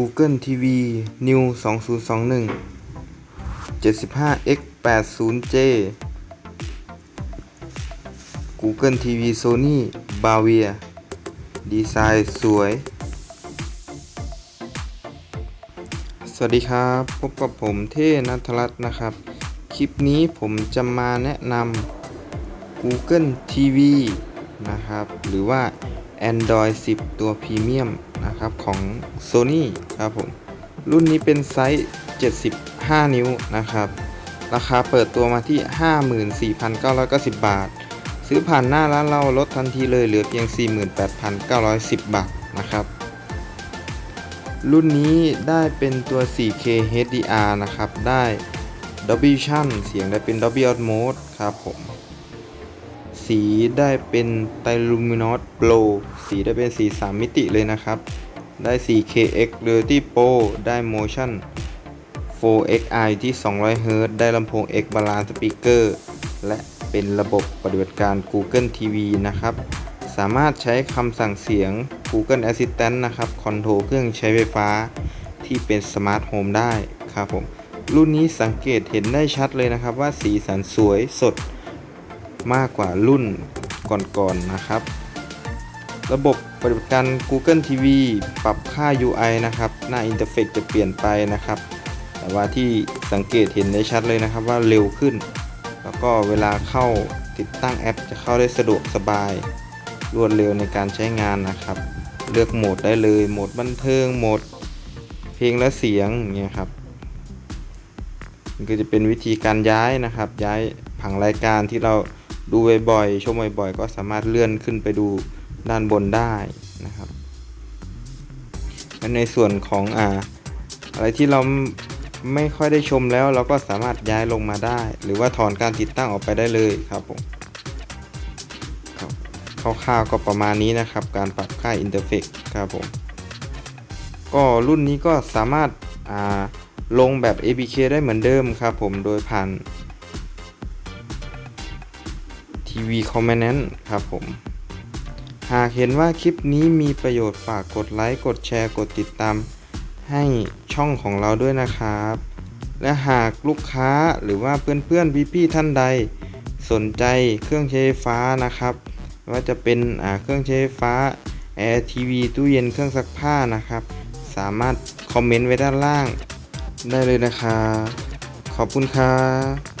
Google TV New 2021 75x 80J Google TV Sony Bavia ดีไซน์สวย สวัสดีครับ พบกับผมเท่นัทรัตน์นะครับ คลิปนี้ผมจะมาแนะนำ Google TV นะครับ หรือว่า Android 10 ตัวพรีเมียม นะครับของ Sony ครับผม รุ่นนี้เป็นไซส์ 75 นิ้วนะครับ ราคาเปิดตัวมาที่ 54,990 บาท ซื้อผ่านหน้าร้านเราลดทันทีเลยเหลือเพียง 48,910 บาทนะครับ รุ่นนี้ได้เป็นตัว 4K HDR นะครับ ได้ Dolby Vision เสียงได้เป็น Dolby Atmos ครับผม สีได้เป็น t i l u m i n o s Pro สีได้เป็นสี 3 มิติเลยนะครับ ได้ 4KX Reality Pro ได้ Motion 4XI ที่ 200Hz ได้ลำโพง X Balance Speaker และเป็นระบบปฏิบัติการ Google TV นะครับ สามารถใช้คำสั่งเสียง Google Assistant นะครับ คอนโทรลเครื่องใช้ไฟฟ้าที่เป็นสมาร์ทโฮมได้ครับผม รุ่นนี้สังเกตเห็นได้ชัดเลยนะครับว่าสีสันสวยสด มากกว่ารุ่นก่อนๆนนะครับ ระบบปฏิบัติการ Google TV ปรับค่า UI นะครับ หน้าอินเทอร์เฟซจะเปลี่ยนไปนะครับ แต่ว่าที่สังเกตเห็นได้ชัดเลยนะครับว่าเร็วขึ้น แล้วก็เวลาเข้าติดตั้งแอปจะเข้าได้สะดวกสบาย รวดเร็วในการใช้งานนะครับ เลือกโหมดได้เลยโหมดบันเทิงโหมดเพลงและเสียงอย่างเงี้ยครับมันก็จะเป็นวิธีการย้ายนะครับ ย้ายผังรายการที่เรา ดูบ่อยๆ ชมบ่อยๆ ก็สามารถเลื่อนขึ้นไปดูด้านบนได้นะครับและในส่วนของอ่าอะไรที่เราไม่ค่อยได้ชมแล้วเราก็สามารถย้ายลงมาได้ หรือว่าถอนการติดตั้งออกไปได้เลยครับผมครับคร่าวๆก็ประมาณนี้นะครับ การปรับค่าอินเทอร์เฟซครับผมก็รุ่นนี้ก็สามารถาลงแบบ APK ได้เหมือนเดิมครับผมโดยผ่าน TV Command ครับผม หากเห็นว่าคลิปนี้มีประโยชน์ฝากกดไลค์กดแชร์กดติดตาม ให้ช่องของเราด้วยนะครับ และหากลูกค้าหรือว่าเพื่อนๆพี่ๆท่านใด สนใจเครื่องใช้ไฟฟ้านะครับ ว่าจะเป็นเครื่องใช้ไฟฟ้าแอร์ทีวีตู้เย็นเครื่องซักผ้านะครับ สามารถคอมเมนต์ไว้ด้านล่างได้เลยนะครับขอบคุณครับ